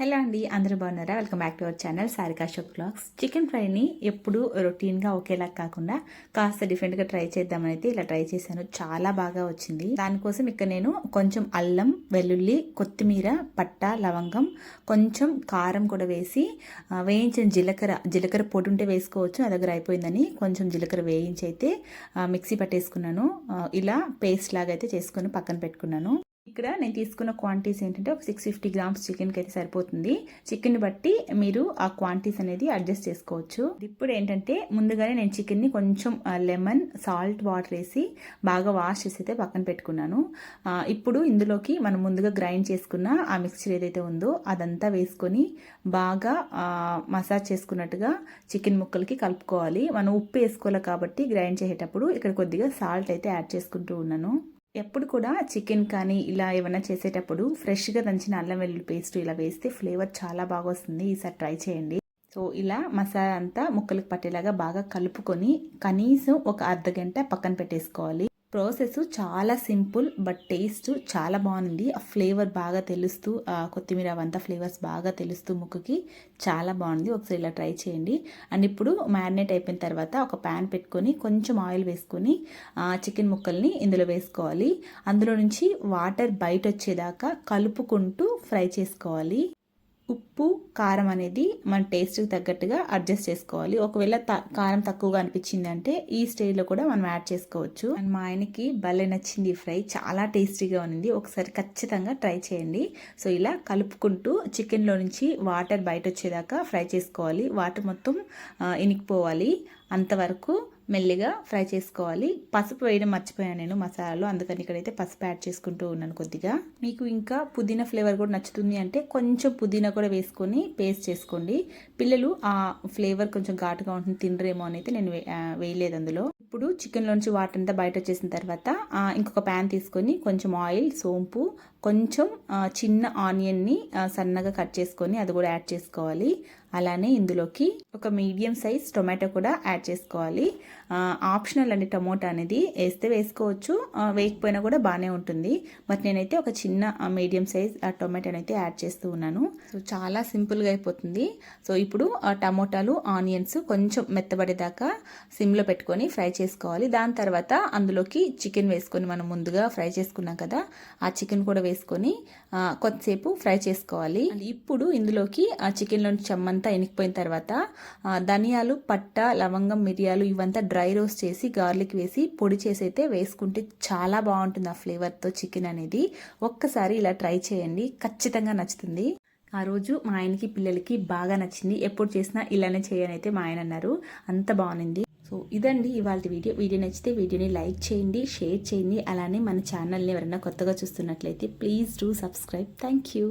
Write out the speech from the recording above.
Hello అండి అందరూ బాగున్నారా? Welcome back to our channel Sarika Shyok blogs chicken ఫ్రైని ఎప్పుడు రొటీన్గా ఒకేలా కాకుండా కాస్త డిఫరెంట్గా ట్రై చేద్దామని అయితే ఇలా ట్రై చేశాను. చాలా బాగా వచ్చింది. దానికోసం ఇక్కడ నేను కొంచెం అల్లం వెల్లుల్లి కొత్తిమీర పట్ట లవంగం కొంచెం కారం కూడా వేసి వేయించిన జీలకర్ర జీలకర్ర పొడి ఉంటే వేసుకోవచ్చు నా దగ్గర అయిపోయిందని కొంచెం జీలకర్ర వేయించి అయితే మిక్సీ పట్టేసుకున్నాను. ఇలా పేస్ట్ లాగా అయితే చేసుకొని పక్కన పెట్టుకున్నాను. ఇక్కడ నేను తీసుకున్న క్వాంటిటీస్ ఏంటంటే ఒక సిక్స్ ఫిఫ్టీ గ్రామ్స్ చికెన్కి అయితే సరిపోతుంది. చికెన్ బట్టి మీరు ఆ క్వాంటిటీస్ అనేది అడ్జస్ట్ చేసుకోవచ్చు. ఇప్పుడు ఏంటంటే ముందుగానే నేను చికెన్ని కొంచెం లెమన్ సాల్ట్ వాటర్ వేసి బాగా వాష్ చేసి అయితే పక్కన పెట్టుకున్నాను. ఇప్పుడు ఇందులోకి మనం ముందుగా గ్రైండ్ చేసుకున్న ఆ మిక్స్చర్ ఏదైతే ఉందో అదంతా వేసుకొని బాగా మసాజ్ చేసుకున్నట్టుగా చికెన్ ముక్కలకి కలుపుకోవాలి. మనం ఉప్పు వేసుకోవాలి కాబట్టి గ్రైండ్ చేసేటప్పుడు ఇక్కడ కొద్దిగా సాల్ట్ అయితే యాడ్ చేసుకుంటూ ఉన్నాను. ఎప్పుడు కూడా చికెన్ కానీ ఇలా ఏమైనా చేసేటప్పుడు ఫ్రెష్గా దంచిన అల్లం వెల్లుల్లి పేస్ట్ ఇలా వేస్తే ఫ్లేవర్ చాలా బాగా వస్తుంది ఈసారి ట్రై చేయండి. సో ఇలా మసాలా అంతా ముక్కలకు పట్టేలాగా బాగా కలుపుకొని కనీసం ఒక అర్ధ గంట పక్కన పెట్టేసుకోవాలి. ప్రాసెస్ చాలా సింపుల్ బట్ టేస్ట్ చాలా బాగుంది. ఆ ఫ్లేవర్ బాగా తెలుస్తూ కొత్తిమీర అవంతా ఫ్లేవర్స్ బాగా తెలుస్తూ ముక్కుకి చాలా బాగుంది. ఒకసారి ఇలా ట్రై చేయండి. అండ్ ఇప్పుడు మ్యారినేట్ అయిపోయిన తర్వాత ఒక ప్యాన్ పెట్టుకొని కొంచెం ఆయిల్ వేసుకొని చికెన్ ముక్కల్ని ఇందులో వేసుకోవాలి. అందులో నుంచి వాటర్ బయట వచ్చేదాకా కలుపుకుంటూ ఫ్రై చేసుకోవాలి. ఉప్పు కారం అనేది మన టేస్ట్కి తగ్గట్టుగా అడ్జస్ట్ చేసుకోవాలి. ఒకవేళ త- కారం తక్కువగా అనిపించింది అంటే ఈ స్టేజ్లో కూడా మనం యాడ్ చేసుకోవచ్చు. అండ్ మా ఆయనకి భలే నచ్చింది ఫ్రై. చాలా టేస్టీగా ఉంది ఒకసారి ఖచ్చితంగా ట్రై చేయండి. సో ఇలా కలుపుకుంటూ చికెన్లో నుంచి వాటర్ బయట వచ్చేదాకా ఫ్రై చేసుకోవాలి. వాటర్ మొత్తం ఇనికిపోవాలి. అంతవరకు మెల్లిగా ఫ్రై చేసుకోవాలి. పసుపు వేయడం మర్చిపోయాను నేను మసాలాలో. అందుకని ఇక్కడైతే పసుపు యాడ్ చేసుకుంటూ ఉన్నాను కొద్దిగా. మీకు ఇంకా పుదీనా ఫ్లేవర్ కూడా నచ్చుతుంది అంటే కొంచెం పుదీనా కూడా వేసుకొని పేస్ట్ చేసుకోండి. పిల్లలు ఆ ఫ్లేవర్ కొంచెం ఘాటుగా ఉంటుంది తినరేమో అని అయితే నేను వే- వేయలేదు అందులో. ఇప్పుడు చికెన్లోంచి వాటర్ అంతా బయట వచ్చేసిన తర్వాత ఇంకొక ప్యాన్ తీసుకొని కొంచెం ఆయిల్ సోంపు కొంచెం చిన్న ఆనియన్ని సన్నగా కట్ చేసుకొని అది కూడా యాడ్ చేసుకోవాలి. అలానే ఇందులోకి ఒక మీడియం సైజ్ టొమాటో కూడా యాడ్ చేసుకోవాలి. ఆప్షనల్ అండి టమోటా అనేది. వేస్తే వేసుకోవచ్చు. వేయకపోయినా కూడా బాగానే ఉంటుంది. బట్ నేనైతే ఒక చిన్న మీడియం సైజ్ ఆ టొమాటోని అయితే యాడ్ చేస్తూ ఉన్నాను. సో చాలా సింపుల్గా అయిపోతుంది. సో ఇప్పుడు ఆ టమోటాలు ఆనియన్స్ కొంచెం మెత్తబడేదాకా సిమ్లో పెట్టుకొని ఫ్రై చేసుకోవాలి. దాని తర్వాత అందులోకి చికెన్ వేసుకొని మనం ముందుగా ఫ్రై చేసుకున్నాం కదా ఆ చికెన్ కూడా వేసుకొని కొద్దిసేపు ఫ్రై చేసుకోవాలి. ఇప్పుడు ఇందులోకి ఆ చికెన్లోని అంతా ఎనికిపోయిన తర్వాత ధనియాలు పట్ట లవంగం మిరియాలు ఇవంతా డ్రై రోస్ట్ చేసి గార్లిక్ వేసి పొడి చేసి అయితే వేసుకుంటే చాలా బాగుంటుంది ఆ ఫ్లేవర్తో చికెన్ అనేది. ఒక్కసారి ఇలా ట్రై చేయండి ఖచ్చితంగా నచ్చుతుంది. ఆ రోజు మా ఆయనకి పిల్లలకి బాగా నచ్చింది. ఎప్పుడు చేసినా ఇలానే చేయని అయితే మా ఆయన అన్నారు. అంత బాగుంది. సో ఇదండి ఇవాళ వీడియో. వీడియో నచ్చితే వీడియోని లైక్ చేయండి షేర్ చేయండి. అలానే మన ఛానల్ని ఎవరైనా కొత్తగా చూస్తున్నట్లయితే please do subscribe. Thank you.